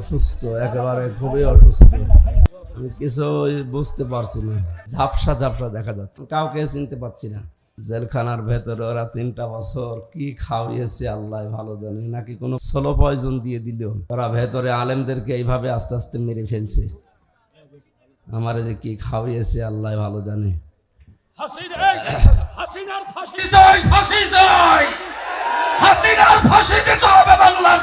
অসুস্থ একেবারে খুবই অসুস্থ। আমি কিছু বুঝতে পারছি না। ঝাপসা ঝাপসা দেখা যাচ্ছে। কাউকে চিনতে পারছি না। জেলখানার ভেতরে ওরা তিনটা বছর কি খাওয়িয়েছে আল্লাহ ভালো জানে। নাকি কোনো সোলো পয়জন দিয়ে দিল। ওরা ভেতরে আলেমদেরকে এইভাবে আস্তে আস্তে মেরে ফেলছে। আমার যে কি খাওয়িয়েছে আল্লাহ ভালো জানে। হাসিনার ফাঁসি চাই ফাঁসি। চাই হাসিনার ফাঁসি দিতে হবে বাংলার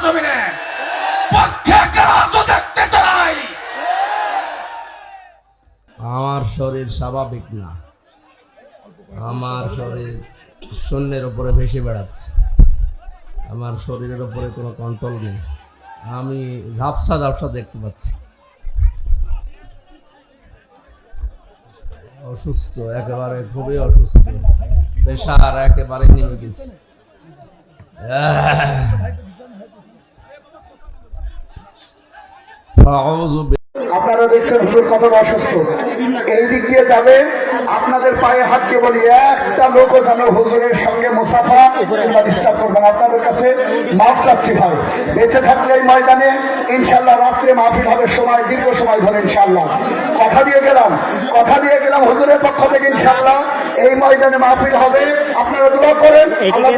শরীর স্বাভাবিক না। আমার শরীর শূন্যের উপরে ভেসে বেড়াচ্ছে। আমার শরীরের উপরে কোনো কন্ট্রোল নেই। আমি ঝাপসা ঝাপসা দেখতে পাচ্ছি। অসুস্থ, একেবারে খুবই অসুস্থ। প্রেশার একেবারে নেমে গেছে। আপনারা দেখছেন হুজুর কতটা অসুস্থ। এই দিক দিয়ে যাবে। আপনাদের পায়ে হাত দিয়ে বলি একটা লোকও যেন হুজুরের সঙ্গে মুসাফা কিংবা ডিস্টার্ব করবেন আপনাদের কাছে মাফ চাচ্ছি ভাই। বেঁচে থাকলে এই ময়দানে ইনশাল্লাহ রাত্রে মাহফিল হবে সময় দীর্ঘ সময় ধরে ইনশাল্লাহ। কথা দিয়ে গেলাম কথা দিয়ে গেলাম হুজুরের পক্ষ থেকে ইনশাল্লাহ। এই ময়দানে মাহফিল হবে। আপনারা দোয়া করেন আল্লাহ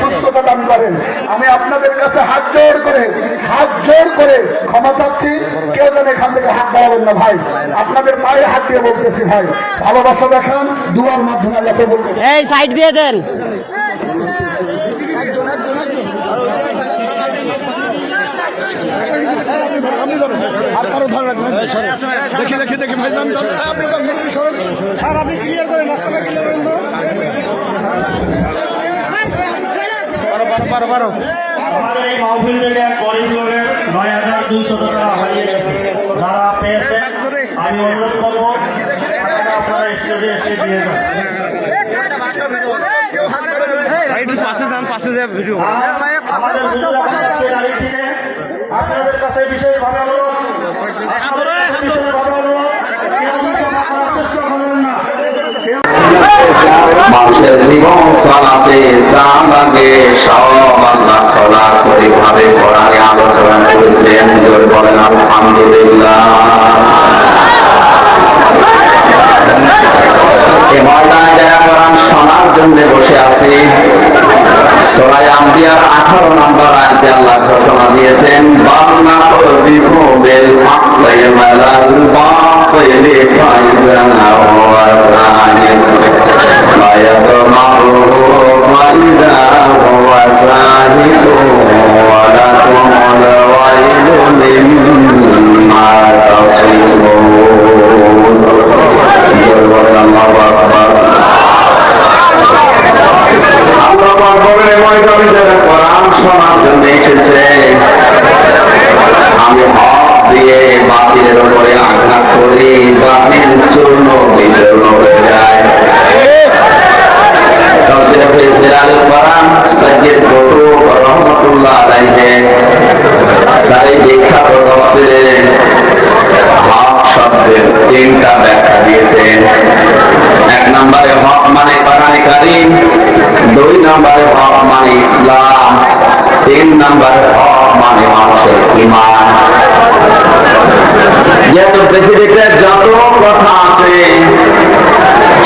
সুস্থতা দান করেন। আমি আপনাদের কাছে হাত জোর করে হাত জোর করে ক্ষমা চাচ্ছি। কেউ যেন এখান থেকে হাত বাড়াবেন না ভাই। আপনাদের পায়ে হাত দিয়ে বলতেছি ভাই ভালোবাসা দেখান দুয়ার মাধ্যমে আল্লাহকে বলব এই সাইড দিয়ে দেন দেখি দেখি দেখি ভাই আপনি ক্লিয়ার করেন রাস্তাটা ক্লিয়ার করেন আমাদের এই মাহফিল থেকে গরিব লোকের নয় হাজার দুইশো টাকা হারিয়ে গেছে যারা পেয়েছে আমি অনুরোধ করব মানুষের জীবন চালাতে লাগে সব আল্লাহ খোলা করে ভাবে কোরআনে আলোচনা করেছেন, জোরে বলেন আলহামদুলিল্লাহ। সরাই আম্বিয়ার আঠারো নম্বর আয়তে আল্লাহ ঘোষণা দিয়েছেন, বাংলা কবিফু বেল মালাল বাতিলি ফাইদানা ওয়া সানিম ফায়াদ মারুহু ফাইদা ওয়া সানিম ওয়া লাকুম আলাইহি মিম্মা ইসলাম তিন মানে পৃথিবীতে যত কথা আছে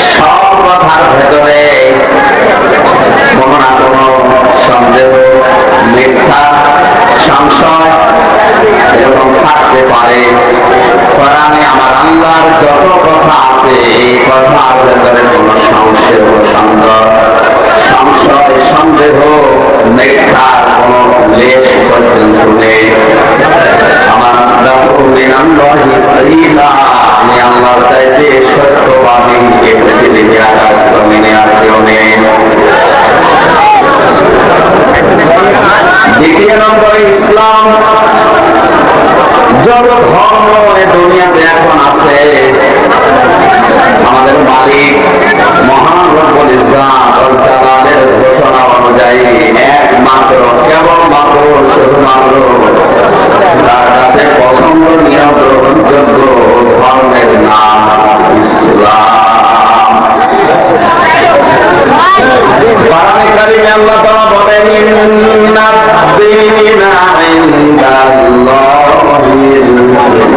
সব কথার ভেতরে মিথ্যা সংশয় এরকম থাকতে পারে। কোরআনে আমার আল্লাহর যত কথা আছে, এই কথা আপনাদের কোনো সংশয় সন্দেহ সংশয়, সন্দেহ মিথ্যার কোনো দ্বিতীয় নম্বরে ইসলাম। যত ধর্ম এ দুনিয়াতে এখন আছে, আমাদের মালিক মহান রব্বুল ইজ্জাত জালালের ঘোষণা অনুযায়ী একমাত্র, কেবলমাত্র, শুধুমাত্র তার কাছে পছন্দনীয় গ্রহণযোগ্য ধর্মের নাম ইসলাম। কারিমে আল্লাহ তাআলা বলেন الذين عند الله الحسنى.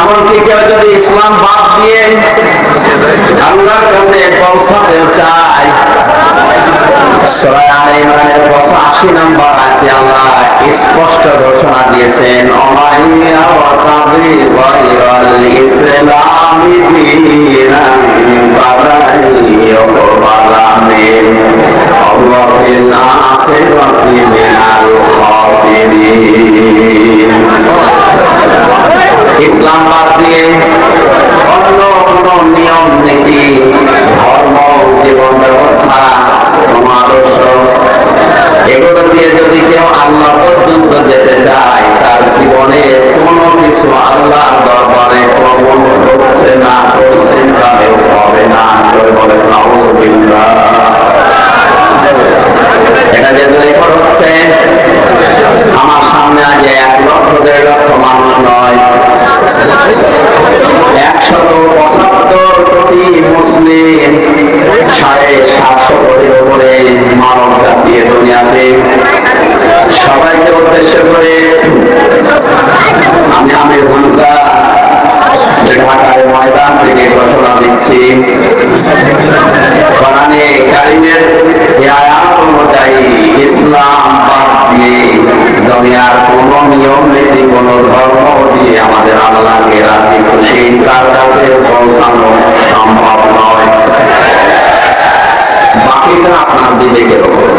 এমনকি কেউ যদি ইসলাম বাদ দিয়ে আল্লাহর কাছে পৌঁছাতে চায়, সূরা আলে ইমরানের 85 নম্বর আয়াতে আল্লাহ স্পষ্ট ঘোষণা দিয়েছেন, অমাইয়া ইসলামি ইসলাম বাদ দিয়ে দুনিয়ার কোন নিয়ম নীতি, কোন ধর্ম দিয়ে আমাদের আল্লাহকে রাজি খুশি তার কাছে পৌঁছানো সম্ভব নয়। বাকিটা আপনার বিবেকের ওপর